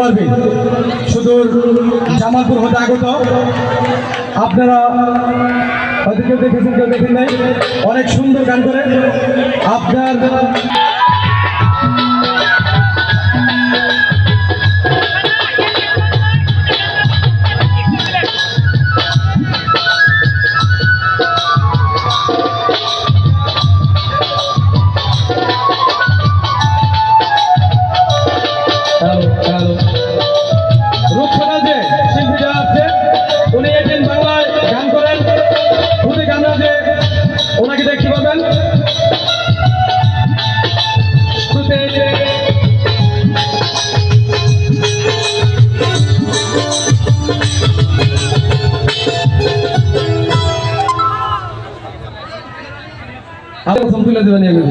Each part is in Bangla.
পারবে শুধু জামালপুর হতে আগত। আপনারা হয়তো কেউ দেখেছেন, কেউ দেখেন অনেক সুন্দর গান করে। আপনার দেবেন এগুলো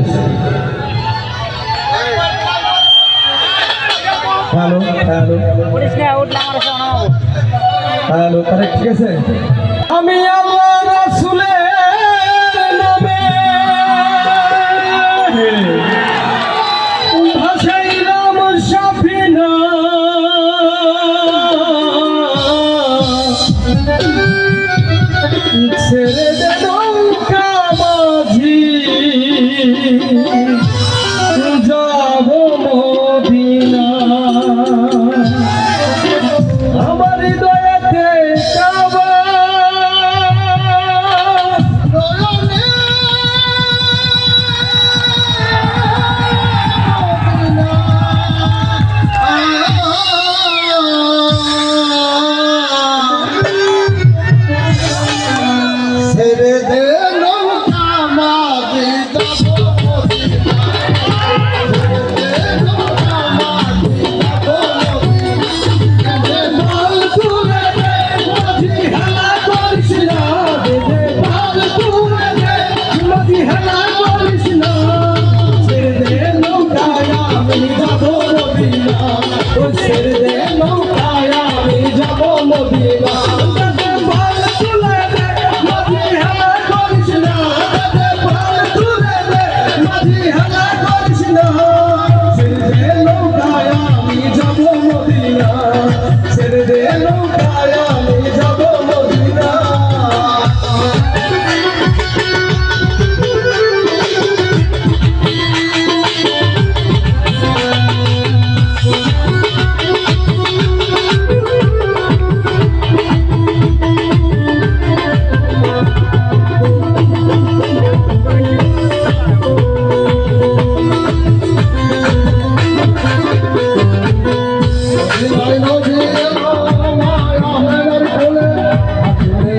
হ্যালো হ্যালো হ্যালো তাহলে ঠিক আছে। আমি আল্লাহ ছেড়ে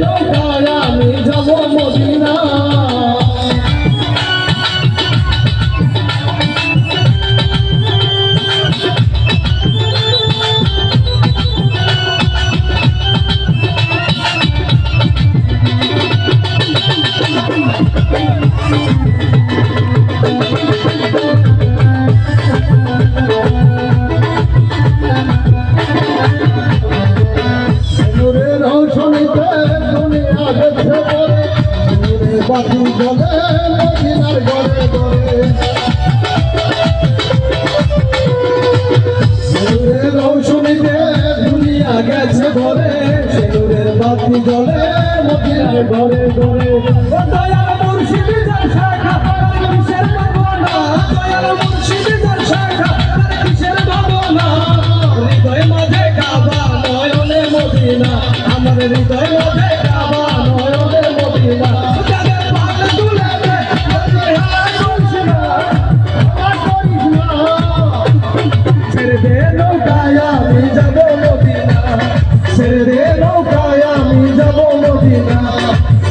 কালো কালা বাতি জ্বলে নদীর ঘরে ঘরে। দয়াল মুর্শিদি জলসায়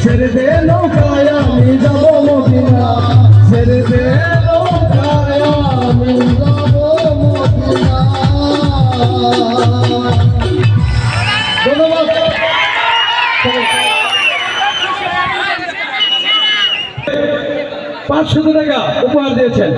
ছেড়ে দে নৌকায় আমি যাব মদিনা। ছেড়ে পাঁচশো টাকা উপহার দিয়েছেন।